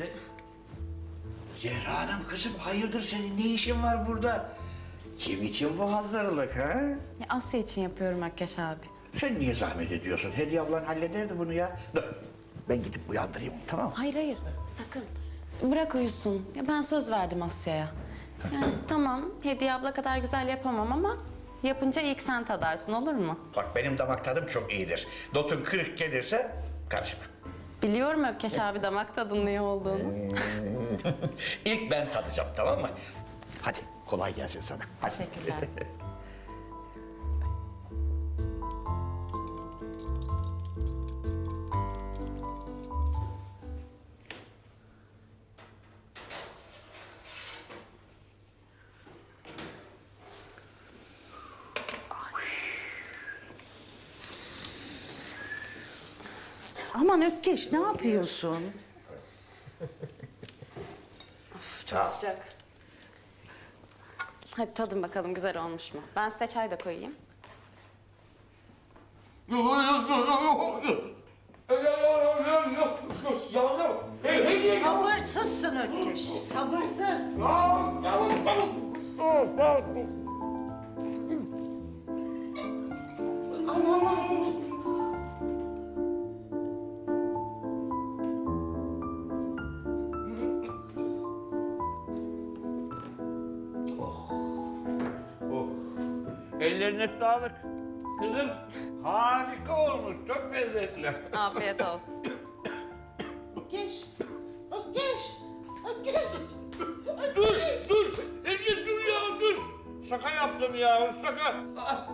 Ze- Zehra Hanım kızım hayırdır senin ne işin var burada? Kim için bu hazırlık ha? Ya Asya için yapıyorum Makyaj abi. Sen niye zahmet ediyorsun? Hediye ablan hallederdi bunu ya. Dur ben gidip uyandırayım tamam mı? Hayır hayır sakın. Bırak uyusun. Ya ben söz verdim Asya'ya. Yani tamam Hediye abla kadar güzel yapamam ama yapınca ilk sen tadarsın olur mu? Bak benim damak tadım çok iyidir. Dotun kırık gelirse karışma. Biliyorum Ökkeş abi damak tadının iyi olduğunu. İlk ben tadacağım tamam mı? Hadi kolay gelsin sana. Hadi. Teşekkürler. Aman Ökkeş ne yapıyorsun? Çok sıcak. Hadi tadın bakalım güzel olmuş mu? Ben size çay da koyayım. Sabırsızsın Ökkeş, sabırsız. Ellerine sağlık. Kızım harika olmuş. Çok lezzetli. Afiyet olsun. Ökkeş, Ökkeş, Ökkeş. dur dur. Ece dur ya dur. Şaka yaptım ya şaka. Ah,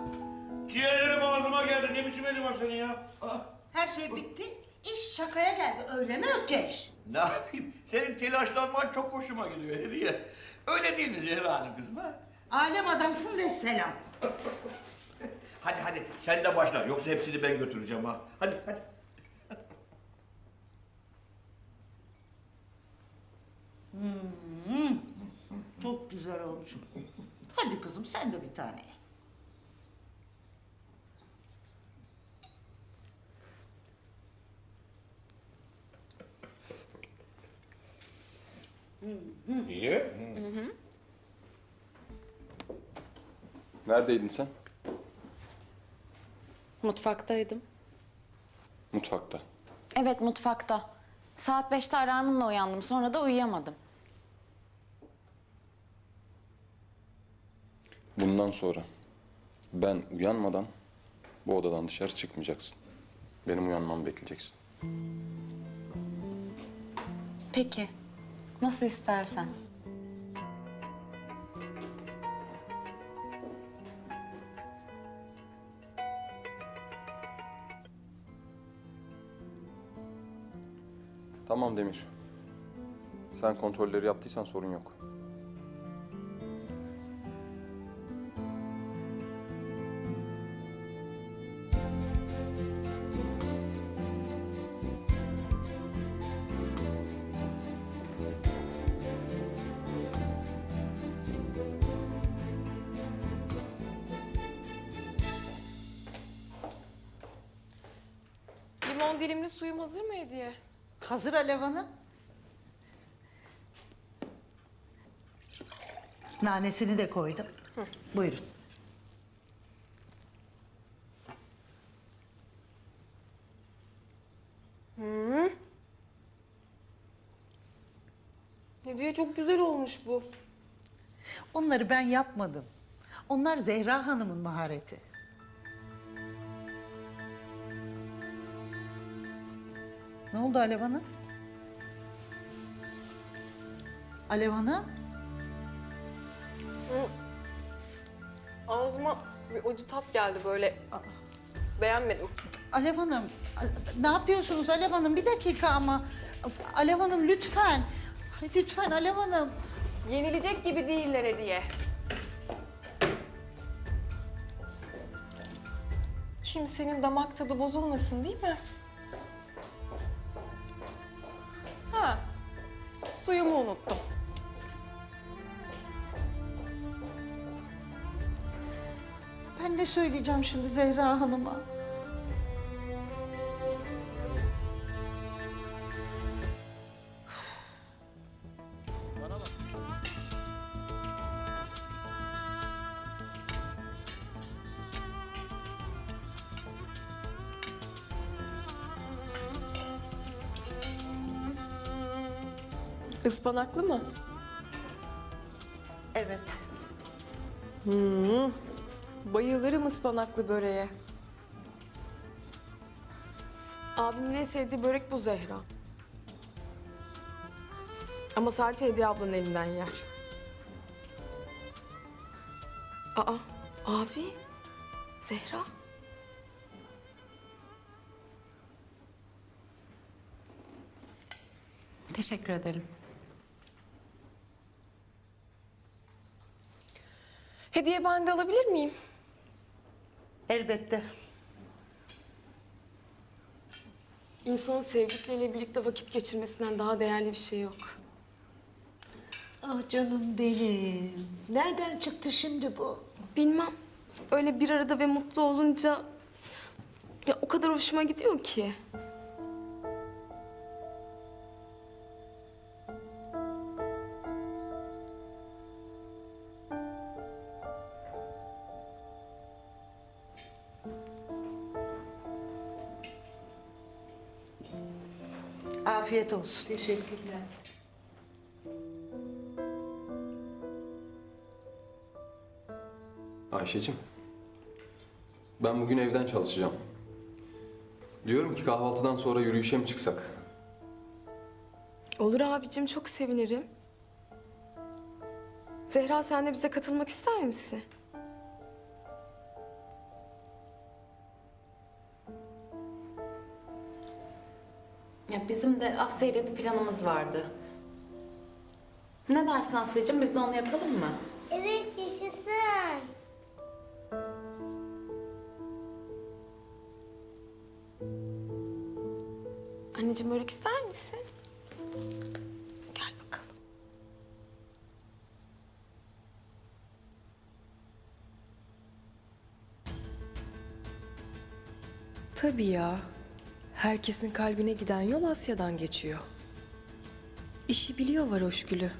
Ciğerlerim ağzıma geldi. Ne biçim elin var senin ya? Ah, Her şey bitti. İş şakaya geldi öyle mi Ökkeş? Ne yapayım? Senin telaşlanman çok hoşuma gidiyor hediye. Öyle değil mi Zehra Hanım kızım ha? Alem adamsın ve selam. Hadi hadi sen de başla. Yoksa hepsini ben götüreceğim ha. Hadi hadi. Çok güzel olmuş. Hadi kızım sen de bir tane ye. İyi. Neredeydin sen? Mutfaktaydım. Mutfakta. Evet mutfakta. Saat beşte alarmımla uyandım. Sonra da uyuyamadım. Bundan sonra ben uyanmadan bu odadan dışarı çıkmayacaksın. Benim uyanmamı bekleyeceksin. Peki. Nasıl istersen. Tamam Demir. Sen kontrolleri yaptıysan sorun yok. Limon dilimli suyum hazır mı hediye? Hazır Alev Hanım. Nanesini de koydum. Buyurun. Hediye çok güzel olmuş bu. Onları ben yapmadım. Onlar Zehra Hanım'ın mahareti. Ne oldu Alev Hanım? Alev Hanım? Ağzıma bir acı tat geldi böyle. Beğenmedim. Alev Hanım, ne yapıyorsunuz Alev Hanım? Bir dakika ama. Alev Hanım lütfen. Lütfen Alev Hanım. Yenilecek gibi değiller hediye. Kimsenin damak tadı bozulmasın değil mi? Suyumu unuttum. Ben ne söyleyeceğim şimdi Zehra Hanım'a? Ispanaklı mı? Evet. Hmm. Bayılırım ıspanaklı böreğe. Abimin en sevdiği börek bu Zehra. Ama sadece Hediye ablanın elinden yer. Aa, abi. Zehra. Teşekkür ederim. Hediye ben de alabilir miyim? Elbette. İnsanın sevdikleriyle birlikte vakit geçirmesinden daha değerli bir şey yok. Ah canım benim. Nereden çıktı şimdi bu? Bilmem. Öyle bir arada ve mutlu olunca ya o kadar hoşuma gidiyor ki. Afiyet olsun. Teşekkürler. Ayşe'cim, ben bugün evden çalışacağım. Diyorum ki kahvaltıdan sonra yürüyüşe mi çıksak? Olur abicim çok sevinirim. Zehra sen de bize katılmak ister misin? Ya bizim de Asya ile bir planımız vardı. Ne dersin Asya'cığım? Biz de onu yapalım mı? Evet yaşasın. Anneciğim börek ister misin? Gel bakalım. Tabii ya. Herkesin kalbine giden yol Asya'dan geçiyor. İşi biliyor varoş gülü.